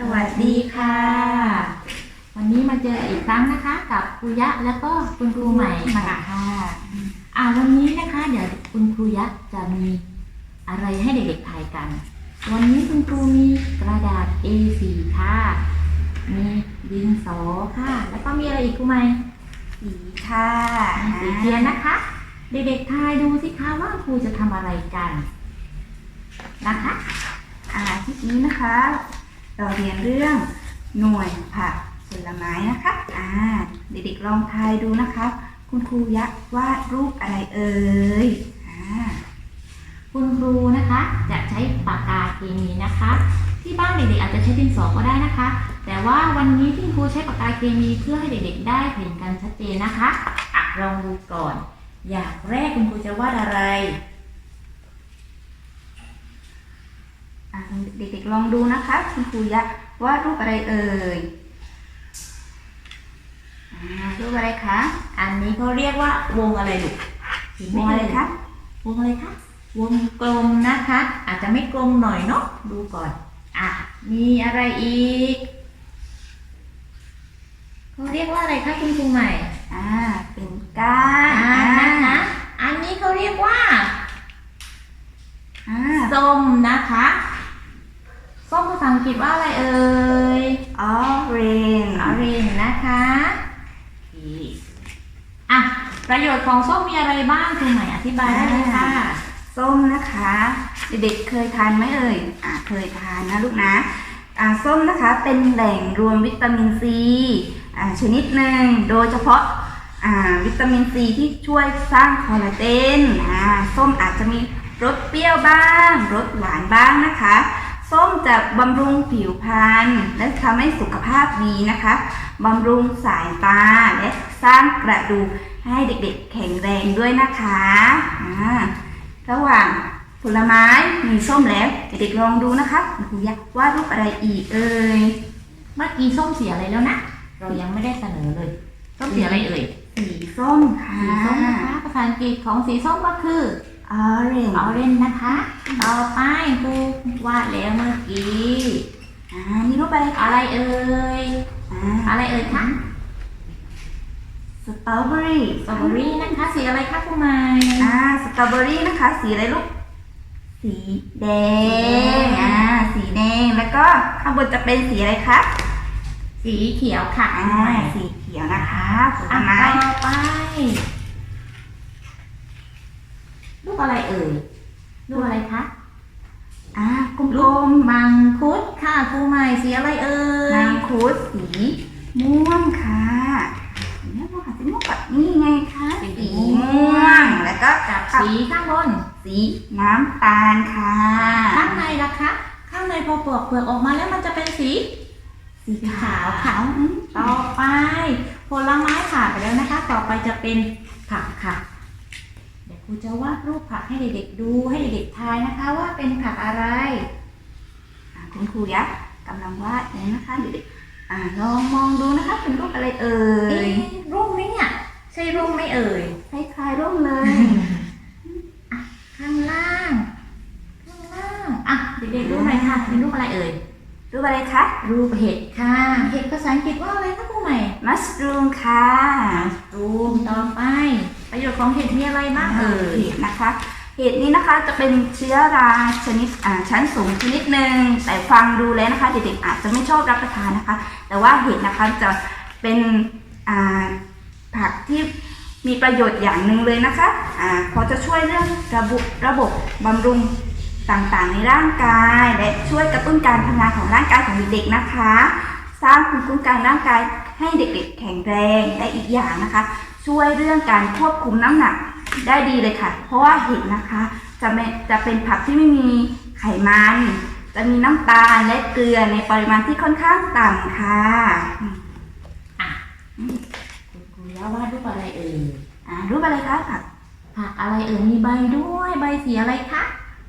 สวัสดีค่ะ วันนี้มาเจออีกครั้งนะคะ กับครูยะแล้วก็คุณครูใหม่ค่ะค่ะอ่าวันนี้นะคะ เดี๋ยวคุณครูยะจะมีอะไรให้เด็กๆทายกัน วันนี้คุณครูมีกระดาษ A4 ค่ะ มีดินสอค่ะ แล้วก็มีอะไรอีกครูใหม่สีค่ะมีสีเทียนนะคะ เด็กๆทายดูสิคะว่าครูจะทำอะไรกัน นะคะ อ่าคลิปนี้นะคะ เราเรียนเรื่องหน่วยผักผลไม้นะคะ อ่า เด็กๆลองทายดูนะคะคุณครูยักษ์วาดรูปอะไรเอ่ย อ่า คุณครูนะคะจะใช้ปากกาเคมีนะคะ ที่บ้านเด็กๆอาจจะใช้ดินสอก็ได้นะคะ แต่ว่าวันนี้ที่ครูใช้ปากกาเคมีเพื่อให้เด็กๆ ได้เห็นกันชัดเจนนะคะ อะลองดูก่อน อย่างแรกคุณครูจะวาดอะไร อ่า เด็กๆลองดูนะคะคุณครูยักษ์วาดรูปอะไรเอ่ยอ่ารูปอะไรคะอันนี้เขาเรียกว่าวงอะไรลูกเห็นไหวมงอะไรคะวงอะไรคะวงกลมนะคะ อาจจะไม่กลมหน่อยเนาะดูก่อนอะมีอะไรอีกเขาเรียกว่าอะไรคะคุณครูใหม่อ่าเป็นก้าอ่านอ่านะคะอันนี้เขาเรียกว่าอ่าส้มนะคะ ส้มภาษาอังกฤษว่าอะไรเอ่ยออเรนออเรนนะคะโอเคอะประโยชน์ของส้มมีอะไรบ้างคุณใหม่อธิบายได้เลยค่ะส้มนะคะเด็กๆเคยทานไหมเอ่ยอ่าเคยทานนะลูกนะอ่าส้มนะคะเป็นแหล่งรวมวิตามินซีอ่าชนิดหนึ่งโดยเฉพาะอ่าวิตามินซีที่ช่วยสร้างคอลลาเจนอ่าส้มอาจจะมีรสเปรี้ยวบ้างรสหวานบ้างนะคะ ส้มจะบำรุงผิวพรรณและทำให้สุขภาพดีนะคะบำรุงสายตาและสร้างกระดูกให้เด็กๆแข็งแรงด้วยนะคะอ่าระหว่างผลไม้มีส้มแล้วเด็กๆลองดูนะคะคุณครูอยากวาดรูปอะไรอีกเอ่ยเมื่อกี้ส้มเสียอะไรแล้วนะเรายังไม่ได้เสนอเลยส้มเสียอะไรเอ่ยสีส้มค่ะสีส้มนะคะภาษาอังกฤษของสีส้มก็คือ ออเรนออเรนนะคะ ต่อไปครูวาดแล้วเมื่อกี้อ่านี่รูปอะไรคะอะไรเอ่ยอ่า อะไรเอ่ยคะสตรอเบอรี่สตรอเบอรี่นะคะสีอะไรคะคุณไม้อ่าสตรอเบอรี่นะคะ สีอะไรลูก สีแดง อ่า สีแดง แล้วก็ข้างบนจะเป็นสีอะไรคะสีเขียวค่ะอ่าคุณไม้สีเขียวนะคะผลอะไม้ ต่อไป ลูกอะไรเอ่ยลูกอะไรคะอ่ากลลูมกมังคุดค่ะครูใหม่สีอะไรเอ่ๆยนางคุดสีม่วงค่ะสีม่วงค่ะสีม่วงแบบนี่ไงคะสีม่วงแล้วก็กับสีข้างบนสีน้ำตาลค่ะ ข้างในล่ะคะ ข้างในพอปลอกเปลือกออกมาแล้วมันจะเป็นสีสีขาวค่ะอืมต่อไป ผลไม้ผ่านไปแล้วนะคะ ต่อไปจะเป็นผักค่ะ เดี๋ยวครูจะวาดรูปผักให้เด็กๆดูให้เด็กๆทายนะคะว่าเป็นผักอะไรอ่าคุณครูยักษ์กำลังวาดอยู่นะคะเด็กๆอ่าลองมองดูนะคะเป็นรูปอะไรเอ่เอ๊ะยร่มไหมเนี่ยใช่ร่มไหมเอ่ยคล้ายๆร่มเลยข้างล่างข้างล่างอะเด็กๆดูหน่อยค่ะเป็นรูปอะไรเอ่ยรูปอะไรคะรูปเห็ดค่ะ เห็ดภาษาอังกฤษว่าอะไรคะครูใหม่มัสรูมค่ะรูมต่อไป ประโยชน์ของเห็ดมีอะไรบ้างเอ่ยเห็ดนะคะ เห็ดนี้นะคะจะเป็นเชื้อราชนิดชั้นสูงชนิดหนึ่งแต่ฟังดูแล้วนะคะ เด็กๆอาจจะไม่ชอบรับประทานนะคะ แต่ว่าเห็ดนะคะจะเป็นผักที่มีประโยชน์อย่างหนึ่งเลยนะคะอ่าเพราะจะช่วยเรื่องระบบระบบบำรุงต่างๆ ในร่างกาย และช่วยกระตุ้นการทำงานของร่างกายของเด็กๆนะคะ สร้างภูมิคุ้มกันร่างกายให้เด็กๆ แข็งแรงและอีกอย่างนะคะ ช่วยเรื่องการควบคุมน้ำหนักได้ดีเลยค่ะ เพราะว่าเห็ดนะคะ จะไม่จะเป็นผักที่ไม่มีไขมัน จะมีน้ำตาลและเกลือในปริมาณที่ค่อนข้างต่ำค่ะอะคุณครูย่าวาดรูปอะไรเอ่ยอ่ารูปอะไรคะผักผักอะไรเอ่ยมีใบด้วยใบสีอะไรคะ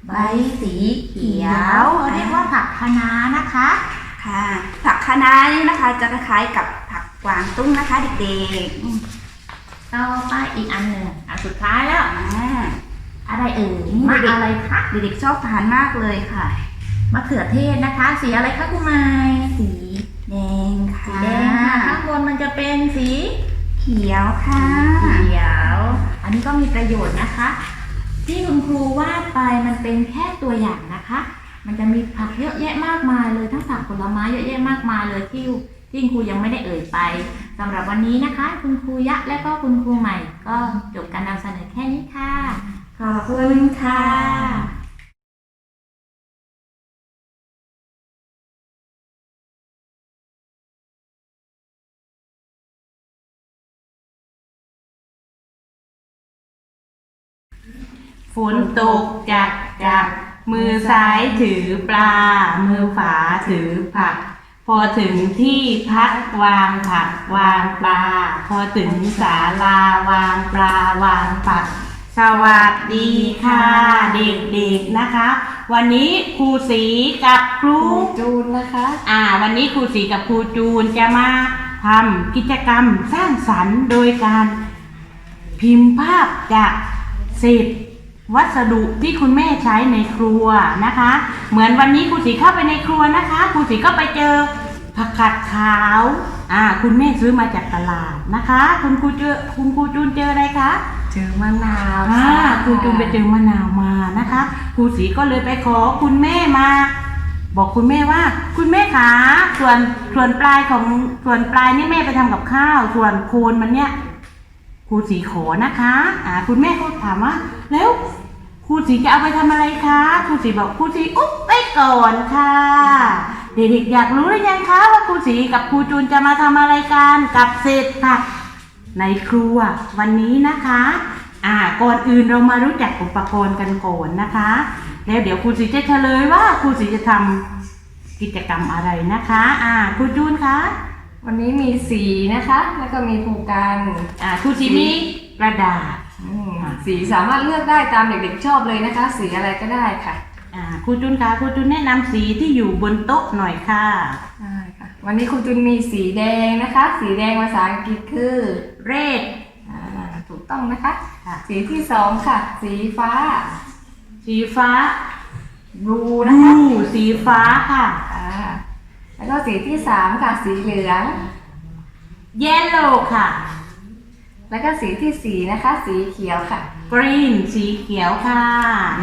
ใบสีเขียเขาเรียกว่าผักคะน้านะคะค่ะผักคะน้านี่นะคะ จะคล้ายๆกับผักกวางตุ้งนะคะเด็กๆอืม ต่อไปอีกอันหนึ่งอันสุดท้ายแล้วอ่าอะไรเอ่ยนี่มะเด็กอะไรคะเด็กๆชอบทานมากเลยค่ะมะเขือเทศนะคะ สีอะไรคะคุณไม้สีแดงสีค่ะแดงค่ะข้างบนมันจะเป็นสีเขียวค่ะเขียว อันนี้ก็มีประโยชน์นะคะ ที่คุณครูวาดไปมันเป็นแค่ตัวอย่างนะคะ มันจะมีผักเยอะแยะมากมายเลยทั้งผักผลไม้เยอะแยะมากมายเลยที่ที่คุณครูยังไม่ได้เอ่ยไป สำหรับวันนี้นะคะ คุณครูยะและก็คุณครูใหม่ ก็จบการนำเสนอแค่นี้ค่ะ ขอบคุณค่ะฝนตกจักจักมือซ้ายถือปลา มือขวาถือผัก พอถึงที่พักวางผักวางปลา พอถึงศาลาวางปลาวางผัก สวัสดีค่ะเด็กๆนะคะ วันนี้ครูสีกับครูจูนนะคะ อ่า วันนี้ครูสีกับครูจูนจะมาทำกิจกรรมสร้างสรรค์โดยการพิมพ์ภาพจากเศษ วัสดุที่คุณแม่ใช้ในครัวนะคะ เหมือนวันนี้ครูสีเข้าไปในครัวนะคะครูสีก็ไปเจอผักกาดขาวอ่าคุณแม่ซื้อมาจากตลาดนะคะ คุณครูเจอคุณครูจูนเจออะไรคะเจอมะนาวอ่าครูจูนไปเจอมะนาวมานะคะครูสีก็เลยไปขอคุณแม่มา บอกคุณแม่ว่า คุณแม่ขาส่วนส่วนปลายของส่วนปลายนี่แม่ไปทำกับข้าว ส่วนโคนมันเนี่ย ครูสีขอนะคะอ่าคุณแม่ก็ถามว่า แล้วครูสีจะเอาไปทำอะไรคะครูสีบอกครูสีอุ๊บไปก่อนค่ะเด็กๆอยากรู้หรือยังคะว่าครูสีกับครูจูนจะมาทำอะไรกันกับเศษผักในครัววันนี้นะคะอ่าก่อนอื่นเรามารู้จักอุปกรณ์กันก่อนนะคะ แล้วเดี๋ยวครูสีจะเฉลยว่าครูสีจะทำกิจกรรมอะไรนะคะ อ่าครูจูนคะ วันนี้มีสีนะคะ แล้วก็มีภูการอ่าครูสีมีกระดาษอืมสีสามารถเลือกได้ตามเด็กๆชอบเลยนะคะ สีอะไรก็ได้ค่ะอ่าครูจุนคะครูจุนแนะนำสีที่อยู่บนโต๊ะหน่อยค่ะ ได้ค่ะ วันนี้คุณจุนมีสีแดงนะคะ สีแดงภาษาอังกฤษคือ เรด อ่าถูกต้องนะคะ ค่ะ สีที่สองค่ะ สีฟ้าสีฟ้าบลูบนะคะลูสีฟ้าค่ะ อ่า แล้วก็สีที่สามค่ะสีเหลืองเยลโล่ค่ะ แล้วก็สีที่สี่นะคะ สีเขียวค่ะกรีนสีเขียวค่ะ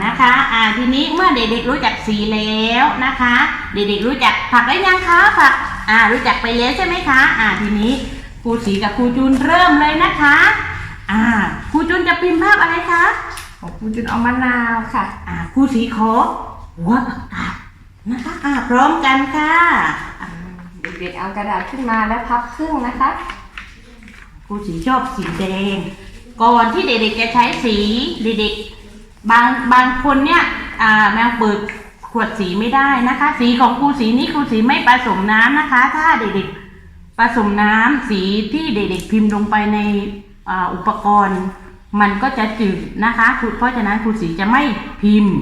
นะคะ อ่าทีนี้เมื่อเด็กๆรู้จักสีแล้วนะคะ เด็กๆรู้จักผักได้ยังคะผักอ่ารู้จักไปแล้วใช่ไหมคะ อ่าทีนี้ครูสีกับครูจูนเริ่มเลยนะคะ อ่าครูจูนจะพิมพ์ภาพอะไรคะของคุณจุนเอามะนาวค่ะ อ่าครูสีขอหัวผักกาด นะคะอ่าพร้อมกันค่ะเด็กๆเอากระดาษขึ้นมาแล้วพับครึ่งนะคะครูสีชอบสีแดง ก่อนที่เด็กๆจะใช้สีเด็กๆบางบางคนเนี่ยอ่าแมวเปิดขวดสีไม่ได้นะคะ สีของครูสีนี้ครูสีไม่ผสมน้ำนะคะ ถ้าเด็กๆผสมน้ำสีที่เด็กๆพิมพ์ลงไปในอ่าอุปกรณ์ มันก็จะจืดนะคะครูเพราะฉะนั้นครูสีจะไม่พิมพ์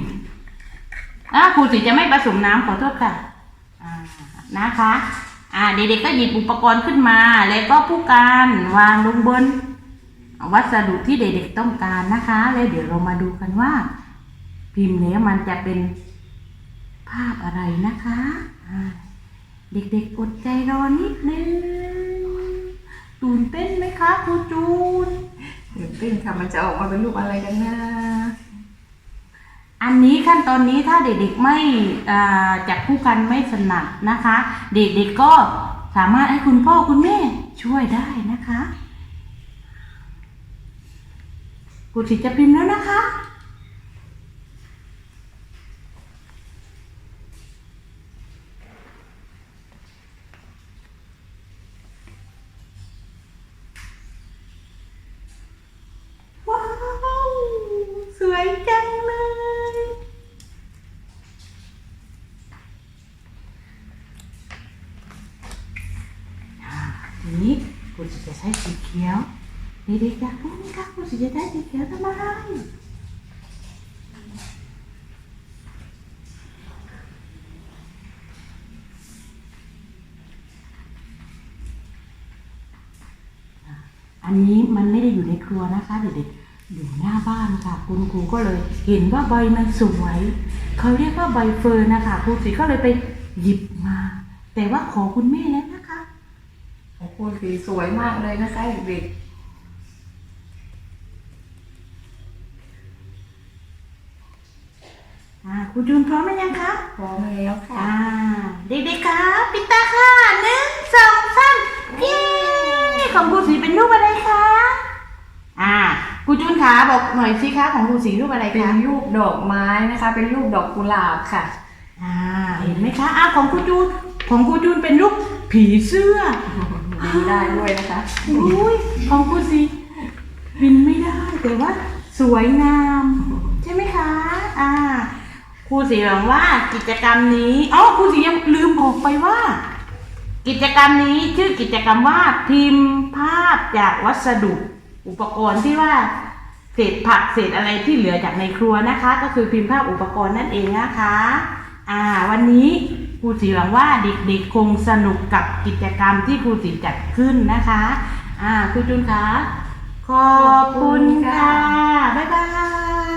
อ่าครูสีจะไม่ผสมน้ำขอโทษค่ะอ่านะคะ อ่าเด็กๆก็หยิบอุปกรณ์ขึ้นมา แล้วก็ผู้การวางลงบน วัสดุที่เด็กๆต้องการนะคะ แล้วเดี๋ยวเรามาดูกันว่า พิมพ์แล้วมันจะเป็นภาพอะไรนะคะอ่าเด็กๆอดใจรอนิดนึงตื่นเต้นไหมคะครูจูนตื่นเต้นค่ะมันจะออกมาเป็นรูปอะไรกันนะ อันนี้ขั้นตอนนี้ถ้าเด็กๆไม่จับคู่กันไม่ถนัดนะคะ เด็กๆก็สามารถให้คุณพ่อคุณแม่ช่วยได้นะคะกูสิจะพิมพ์แล้วนะคะ ว้าว สวยจังเลย อ่าทีนี้คุณจะใช้สีเขียวเด็กๆอยากรู้ไหมคะคุณจะได้สีเขียวทำไรอ่าอันนี้มันไม่ได้อยู่ในครัวนะคะเด็กๆอยู่หน้าบ้านค่ะ คุณครูก็เลยเห็นว่าใบมันสวยเขาเรียกว่าใบเฟิร์นนะคะครูสีก็เลยไปหยิบมา แต่ว่าขอคุณแม่แล้วนะ คะของคุณสีสวยมากเลยนะคะเด็กอ่าครูจูนพร้อมไหมยังคะๆพร้อมแล้วค่ะอ่าเด็กๆครับปิดตาค่ะหนึ่งสองสามเย้ของครูสีเป็นรูปอะไรคะอ่าครูจูนขาบอกหน่อยสิคะของครูสีรูปอะไรเป็นคะรูปดอกไม้นะคะ เป็นรูปดอกกุหลาบค่ะอ่าเห็นไหมคะอ่าของครูจูนของครูจูนเป็นรูปผีเสื้อ บินได้ด้วยนะคะอุ้ยของครูสีบินไม่ได้แต่ว่าสวยงาม ใช่ไหมคะ อ่าครูสีหวังว่ากิจกรรมนี้อ๋อครูสียังลืมบอกไปว่า กิจกรรมนี้ชื่อกิจกรรมว่าพิมพ์ภาพจากวัสดุอุปกรณ์ที่ว่าเศษผักเศษอะไรที่เหลือจากในครัวนะคะ ก็คือพิมพ์ภาพอุปกรณ์นั่นเองนะคะ อ่า วันนี้ ครูสีหวังว่าเด็กๆคงสนุกกับกิจกรรมที่ครูสีจัดขึ้นนะคะอ่าครูจุนคะขอบคุณค่ะ บ๊ายบาย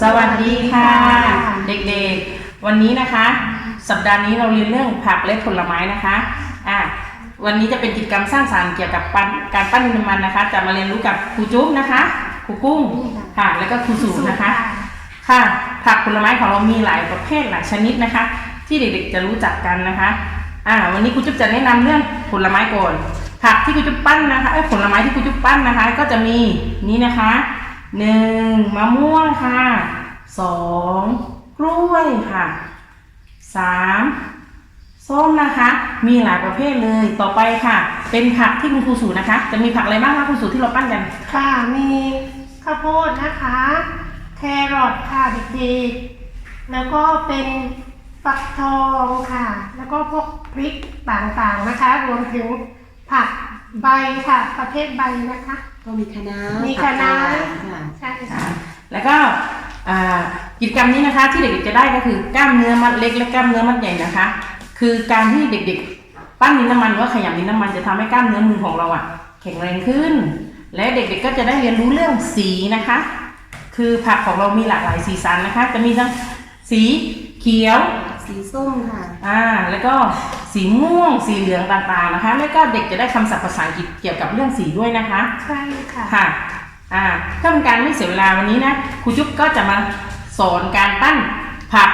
สวัสดีค่ะ เด็กๆ วันนี้นะคะ สัปดาห์นี้เราเรียนเรื่องผักและผลไม้นะคะอะวันนี้จะเป็นกิจกรรมสร้างสรรค์เกี่ยวกับปั้นการปั้นดินน้ำมันนะคะ จะมาเรียนรู้กับครูจุ๊บนะคะครูกุ้งค่ะแล้วก็ครูสูนะคะ ค่ะผักผลไม้ของเรามีหลายประเภทหลายชนิดนะคะ ที่เด็กๆ จะรู้จักกันนะคะอ่าวันนี้ครูจุ๊บจะแนะนำเรื่องผลไม้ก่อนผักที่ครูจุ๊บปั้นนะคะเอ้ผลไม้ที่ครูจุ๊บปั้นนะคะ ก็จะมีนี้นะคะ หนึ่งมะม่วงค่ะสองกล้วยค่ะสามส้มนะคะ มีหลายประเภทเลยต่อไปค่ะ เป็นผักที่คุณครูสูตรนะคะ จะมีผักอะไรบ้างคะครูสูตรที่เราปั้นกันค่ะมีข้าวโพดนะคะ แครอทค่ะเด็กๆแล้วก็เป็นฟักทองค่ะ แล้วก็พวกพริกต่างๆนะคะ รวมถึงผักใบค่ะ ประเภทใบนะคะ ก็มีคณะมีคะน้าค่ะใช่ค่ะแล้วก็อ่ากิจกรรมนี้นะคะที่เด็กๆจะได้ก็คือกล้ามเนื้อมัดเล็กและกล้ามเนื้อมัดใหญ่นะคะ คือการที่เด็กๆ ปั้นดินน้ำมันหรือว่าขยำดินน้ำมันจะทำให้กล้ามเนื้อมือของเราอะแข็งแรงขึ้น และเด็กๆก็จะได้เรียนรู้เรื่องสีนะคะ คือผักของเรามีหลากหลายสีสันนะคะ จะมีทั้งสีเขียว สีส้มค่ะ อ่า แล้วก็สีม่วง สีเหลืองต่างๆนะคะ แล้วก็เด็กจะได้คำศัพท์ภาษาอังกฤษเกี่ยวกับเรื่องสีด้วยนะคะ ใช่ค่ะ ค่ะ อ่าเพื่อเป็นการไม่เสียเวลาวันนี้นะครูจุ๊บก็จะมาสอนการปั้นผัก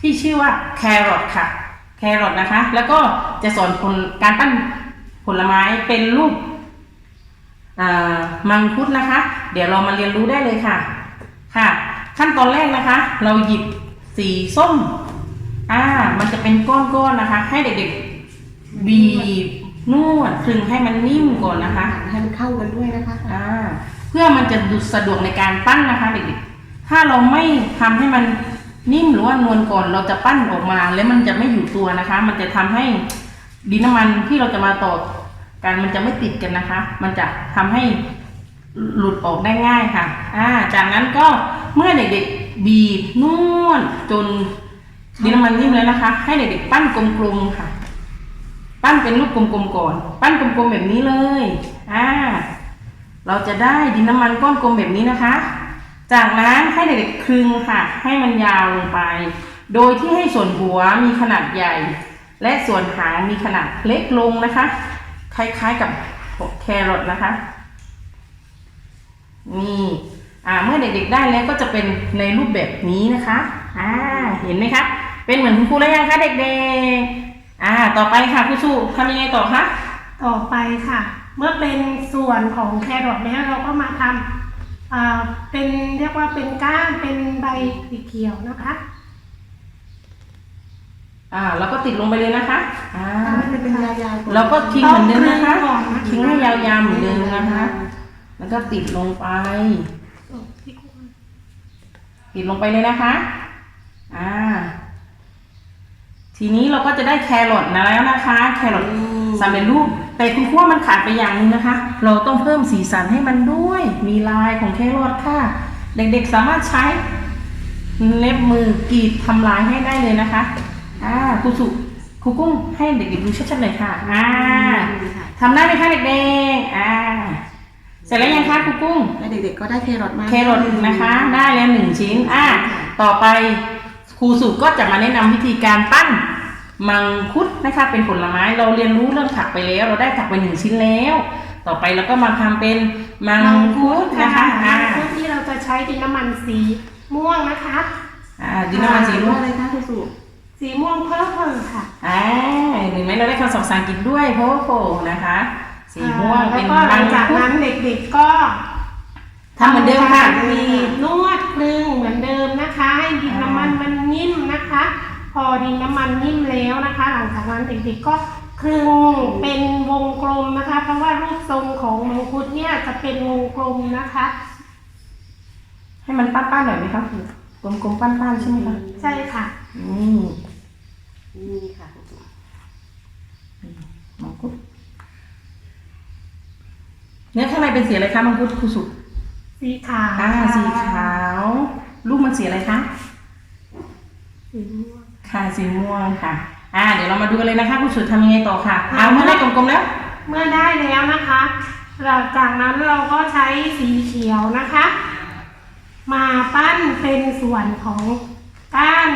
ที่ชื่อว่าแครอทค่ะ แครอทนะคะ แล้วก็จะสอนผลการปั้นผลไม้เป็นรูปอ่ามังคุดนะคะ เดี๋ยวเรามาเรียนรู้ได้เลยค่ะ ค่ะ ขั้นตอนแรกนะคะ เราหยิบสีส้ม อ่า มันจะเป็นก้อนๆนะคะ ให้เด็กๆบีบนวดคลึงให้มันนิ่มก่อนนะคะ ให้มันเข้ากันด้วยนะคะ อ่า เพื่อมันจะดูสะดวกในการปั้นนะคะเด็กๆ ถ้าเราไม่ทำให้มันนิ่มหรือว่านวลก่อนเราจะปั้นออกมา แล้วมันจะไม่อยู่ตัวนะคะ มันจะทำให้ดินน้ำมันที่เราจะมาต่อกันมันจะไม่ติดกันนะคะ มันจะทำให้หลุดออกได้ง่ายค่ะ อ่า จากนั้นก็เมื่อเด็กๆ บีบนวดจน ดินน้ำมันนิ่มแล้วนะคะ ให้เด็กๆปั้นกลมๆค่ะ ปั้นเป็นรูปกลมๆก่อน ปั้นกลมๆแบบนี้เลย อ่า เราจะได้ดินน้ำมันก้อนกลมแบบนี้นะคะ จากนั้นให้เด็กๆคลึงค่ะ ให้มันยาวลงไป โดยที่ให้ส่วนหัวมีขนาดใหญ่ และส่วนหางมีขนาดเล็กลงนะคะ คล้ายๆกับแครอทนะคะ นี่ อ่า เมื่อเด็กๆได้แล้วก็จะเป็นในรูปแบบนี้นะคะ อ่าเห็นไหมคะเป็นเหมือนคุณครูแล้วยังคะเด็กๆ อ่า ต่อไปค่ะครูสู้ทำยังไงต่อคะต่อไปค่ะ เมื่อเป็นส่วนของแครอทแล้วเราก็มาทำอ่าเป็นเรียกว่าเป็นก้านเป็นใบสีเขียวนะคะอ่าแล้วก็ติดลงไปเลยนะคะอ่าให้มันเป็นยาวๆก่อนแล้วก็ทิ้งเหมือนเดิมนะคะต้องคลึงก่อนนะคะทิ้งให้ยาวๆเหมือนเดิมนะคะ แล้วก็ติดลงไป ติดลงไปเลยนะคะ อ่า ทีนี้เราก็จะได้แครอทนะแล้วนะคะ แครอทสำเร็จรูป แต่คุณครูว่ามันขาดไปอย่างหนึงนะคะ เราต้องเพิ่มสีสันให้มันด้วย มีลายของแครอทค่ะ เด็กๆสามารถใช้เล็บมือกรีดทำลายให้ได้เลยนะคะ อ่าครูสุครูกุ้งให้เด็กๆดูชัดๆเลยค่ะ อ่าทำได้ไหมคะเด็กๆ อ่า เสร็จแล้วยังคะครูกุ้งและเด็กๆก็ได้แครอทมา แครอทนะคะ ได้แล้วหนึ่งชิ้น อะต่อไปค รูสุก็จะมาแนะนำวิธีการปั้นมังคุดนะคะเป็นผลไม้เราเรียนรู้เรื่องผักไปแล้ว เราได้ผักไปหนึ่งชิ้นแล้ว ต่อไปเราก็มาทำเป็นมังคุดนะคะอ่าเพื่อที่เราจะใช้ดินน้ำมันสีม่วงนะคะอ่าดินน้ำมันสีม่วงอะไรคะคุณสุสีม่วงเพิ่มเพิ่มค่ะอ่าเห็นไหมเราได้คำศัพท์ภาษาอังกฤษด้วยโพโพนะคะ สีม่วงแล้เป็วนก็หลัมังงจากคุดนั้นเด็กๆก็ ทำเหมือนเดิมค่ะ มีนวดกลึงเหมือนเดิมนะคะ ให้ดินน้ำมันมันนิ่มนะคะ พอดินน้ำมันนิ่มแล้วนะคะ หลังจากนั้นเด็กๆก็คลึงเป็นวงกลมนะคะ เพราะว่ารูปทรงของมังคุดเนี่ยจะเป็นวงกลมนะคะ ให้มันป้านๆหน่อยไหมคะกลมๆป้านๆใช่ไหมคะใช่ค่ะอืมนี่ค่ะคุณสุมังคุดเนื้อข้างในเป็นสีอะไรคะมังคุดครูสุ สีขาวอ่าค่ะสีขาว ลูกมันสีอะไรคะ สีม่วงค่ะสีม่วงค่ะ อ่า เดี๋ยวเรามาดูกันเลยนะคะครูสุทำยังไงต่อค่ะเอาเมื่อได้กลมๆแล้ว เมื่อได้แล้วนะคะหลังจากนั้นเราก็ใช้สีเขียวนะคะ มาปั้นเป็นส่วนของก้าน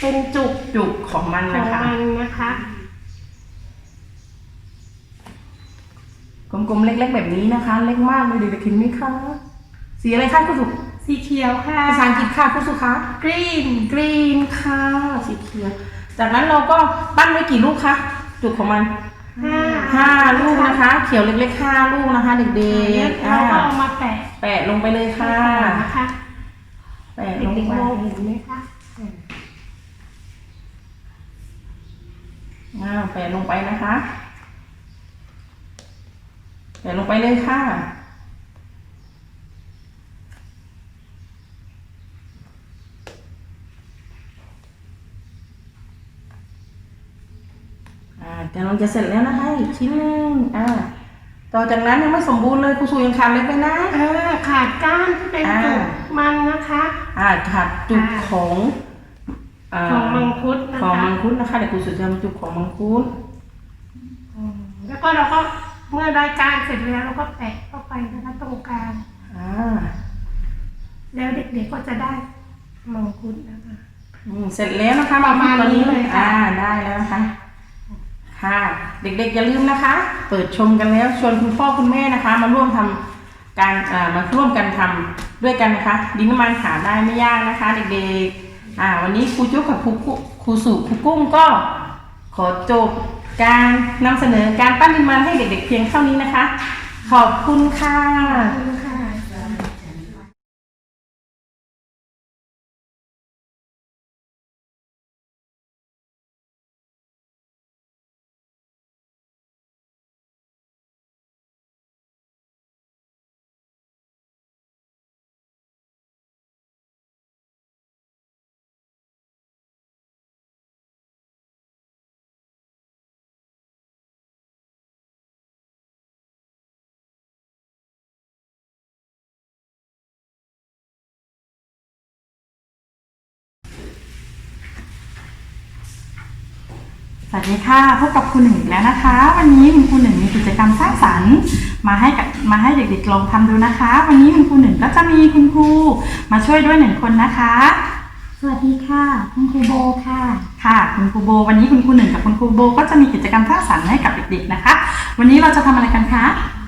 เป็นจุกจุกของมันขอนะงคะ มันนะคะ กลมๆเล็กๆแบบนี้นะคะ เล็กมากเลยเด็กๆเห็นไหมคะ สีอะไรคะครูสุสีเขียวค่ะภาษาอังกฤษค่ะครูสุคะกรีนกรีนค่ะ สีเขียว จากนั้นเราก็ปั้นไว้กี่ลูกคะจุกของมันห้าห้าลูกนะคะ เขียวเล็กๆห้าลูกนะคะ เด็เด็กกๆเราอ่าก็เอามาแปะแปะลงไปเลยค่ะนะคะแปะลงเด็กไปๆมองเห็นไหมคะอ่าแปะลงไปนะคะ แปะลงไปเลยค่ะ อ่าแต่เราจะเสร็จแล้วนะคะอีกชิ้นหนึงอ่าต่อจากนั้นยังไม่สมบูรณ์เลยครูสูยังขาดเลยไปนะอ่าขาดก้านที่เป็นอ่าจุกมันนะคะ อ่าขาดจุกอ่าของาของมังคุดนะของคะ มังคุดนะคะเดี๋ยวครูสูจะทำจุกของมังคุดแล้วก็เราก็เมื่อได้ก้านเสร็จแล้วเราก็แปะเข้าไปนะคะตรงกลาง อ่าแล้วเด็กๆก็จะได้มังคุดนะคะ อืมเสร็จแล้วนะคะประมาณตอนนี้นี้เลยค่ะ อ่าได้แล้วนะคะ ค่ะ เด็กๆอย่าลืมนะคะ เปิดชมกันแล้วชวนคุณพ่อคุณแม่นะคะ มาร่วมทำการมาร่วมกันทำด้วยกันนะคะ ดินน้ำมันหาได้ไม่ยากนะคะ เด็กๆอ่าวันนี้ครูจุ๊กกับครูครูสุครูกุ้งก็ขอจบการนำเสนอการปั้นดินมันให้เด็กๆเพียงเท่านี้นะคะ ขอบคุณค่ะ สวัสดีค่ะพบกับครูหนึ่งอีกแล้วนะคะ วันนี้คุณครูหนึ่งมีกิจกรรมสร้างสรรค์มาให้กับมาให้เด็กๆลองทำดูนะคะ วันนี้คุณครูหนึ่งก็จะมีคุณครูมาช่วยด้วยหนึ่งคนนะคะ สวัสดีค่ะ คุณครูโบค่ะ ค่ะ คุณครูโบ วันนี้คุณครูหนึ่งกับคุณครูโบ ก็จะมีกิจกรรมสร้างสรรค์ให้กับเด็กๆนะคะ วันนี้เราจะทำอะไรกันคะ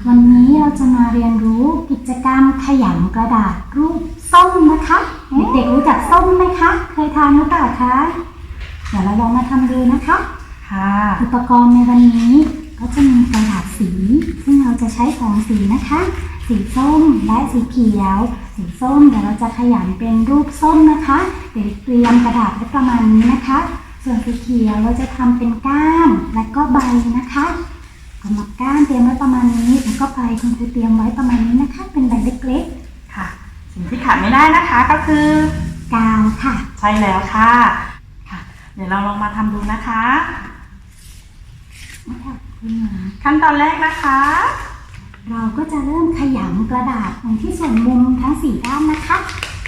วันนี้เราจะมาเรียนรู้กิจกรรมขยำกระดาษรูปส้มนะคะเด็กๆรู้จักส้มไหมคะ เคยทานหรือเปล่าคะเดี๋ยวเราลองมาทำดูนะคะ ค่ะ อุปกรณ์ในวันนี้ก็จะมีกระดาษสี ซึ่งเราจะใช้สองสีนะคะ สีส้มและสีเขียว สีส้มเดี๋ยวเราจะขยำเป็นรูปส้มนะคะเดี๋ยวเตรียมกระดาษไว้ประมาณนี้นะคะ ส่วนสีเขียวเราจะทำเป็นก้านและก็ใบนะคะสำหรับก้านเตรียมไว้ประมาณนี้ แล้วก็ใบคุณครูเตรียมไว้ประมาณนี้นะคะ เป็นใบเล็กค่ะ สิ่งที่ขาดไม่ได้นะคะก็คือกาวค่ะ ใช่แล้วค่ะค่ะ เดี๋ยวเราลองมาทำดูนะคะ ขั้นตอนแรกนะคะ เราก็จะเริ่มขยำกระดาษตรงที่ส่วนมุมทั้งสี่ด้านนะคะ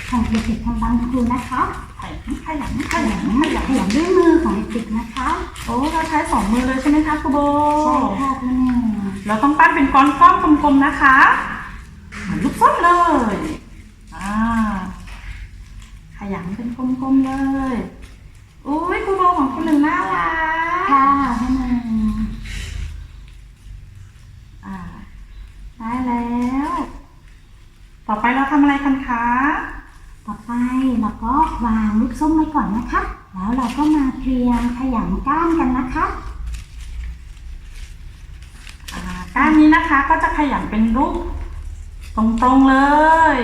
ของเด็กๆทำตามครูนะคะขยำขยำขยำขยำขยำด้วยมือของเด็กๆนะคะ โอ้เราใช้สองมือเลยใช่ไหมคะครูโบใช่ค่ะคุณหนึ่งเราต้องปั้นเป็นก้อนก้อนกลมๆนะคะเหมือนลูกส้มเลยอ่าขยำเป็นกลมๆเลยอุ้ยครูโบของคุณหนึ่งน่ารักค่ะคุณหนึ่ง อ่าได้ แล้ว ต่อไปเราทำอะไรกันคะ ต่อไปเราก็วางลูกส้มไว้ก่อนนะคะ แล้วเราก็มาเตรียมขยำก้านกันนะคะก้านนี้นะคะก็จะขยำเป็นรูปตรงๆเลย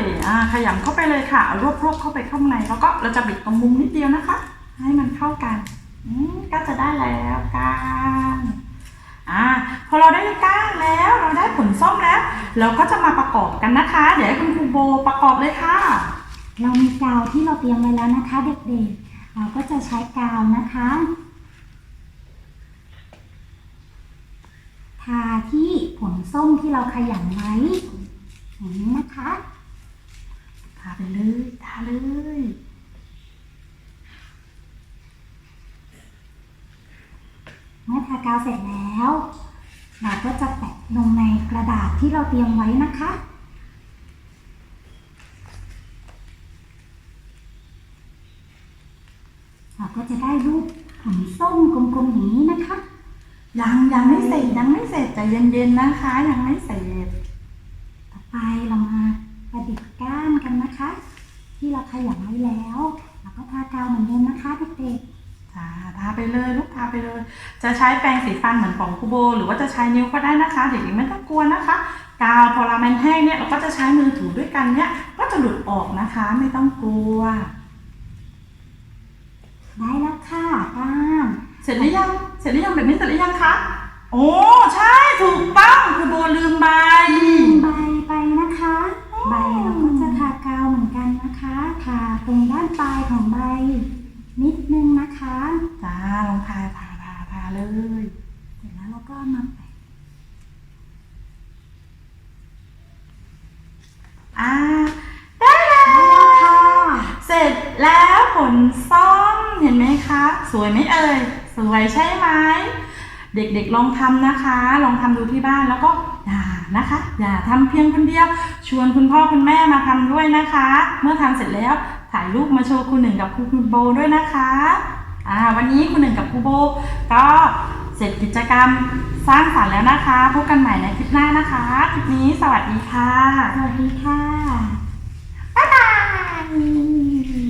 ขยำเข้าไปเลยค่ะเอารวบๆเข้าไปข้างในแล้วก็เราจะบิดตรงมุมนิดเดียวนะคะ ให้มันเข้ากันก็จะได้แล้วก้านอ่าพอเราได้ก้านแล้ว เราได้ผลส้มแล้ว เราก็จะมาประกอบกันนะคะ เดี๋ยวให้คุณครูโบประกอบเลยค่ะ เรามีกาวที่เราเตรียมไว้แล้วนะคะ เด็กๆ เราก็จะใช้กาวนะคะ ทาที่ผลส้มที่เราขยำไว้อย่างนี้นะคะทาไปเลยทาเลยเมื่อทากาวเสร็จแล้ว เราก็จะแปะลงในกระดาษที่เราเตรียมไว้นะคะ เราก็จะได้รูปผลส้มกลมๆอย่างนี้นะคะยังยังไม่เสร็จยังไม่เสร็จใจเย็นๆนะคะ ยังไม่เสร็จ ต่อไปเรามาประดิษฐ์ก้านกันนะคะ ที่เราขยำไว้แล้วแล้วก็ทากาวเหมือนเดิมนะคะเด็ก จ้าทาไปเลยลูกทาไปเลย จะใช้แปรงสีฟันเหมือนของครูโบ หรือว่าจะใช้นิ้วก็ได้นะคะเด็กๆไม่ต้องกลัวนะคะกาวพอเรามันแห้งเนี่ยเราก็จะใช้มือถูด้วยกันเนี่ย ก็จะหลุดออกนะคะไม่ต้องกลัวๆได้แล้วค่ะก้านเสร็จหรือยัง เสร็จหรือยังแบบนี้เสร็จหรือยังคะ โอ้ใช่ถูกต้องครูโบลืมใบใบไปนะคะ ใบเราก็จะทากาวเหมือนกันนะคะ ทาตรงด้านปลายของใบ นิดนึงนะคะจ้าลองทาทาทาทาเลยเสร็จแล้วเราก็มาแปะอ่าได้แล้วค่ะเสร็จแล้วผลส้มเห็นไหมคะ สวยไหมเอ่ยสวยใช่ไหมเด็กๆลองทำนะคะ ลองทำดูที่บ้านแล้วก็อย่านะคะ อย่าทำเพียงคนเดียว ชวนคุณพ่อคุณแม่มาทำด้วยนะคะ เมื่อทำเสร็จแล้ว ถ่ายรูปมาโชว์คุณหนึ่งกับคุณโบด้วยนะคะอ่าวันนี้คุณหนึ่งกับครูโบก็เสร็จกิจกรรมสร้างสรรค์แล้วนะคะ พบกันใหม่ในคลิปหน้านะคะ คลิปนี้สวัสดีค่ะ สวัสดีค่ะบ๊ายบาย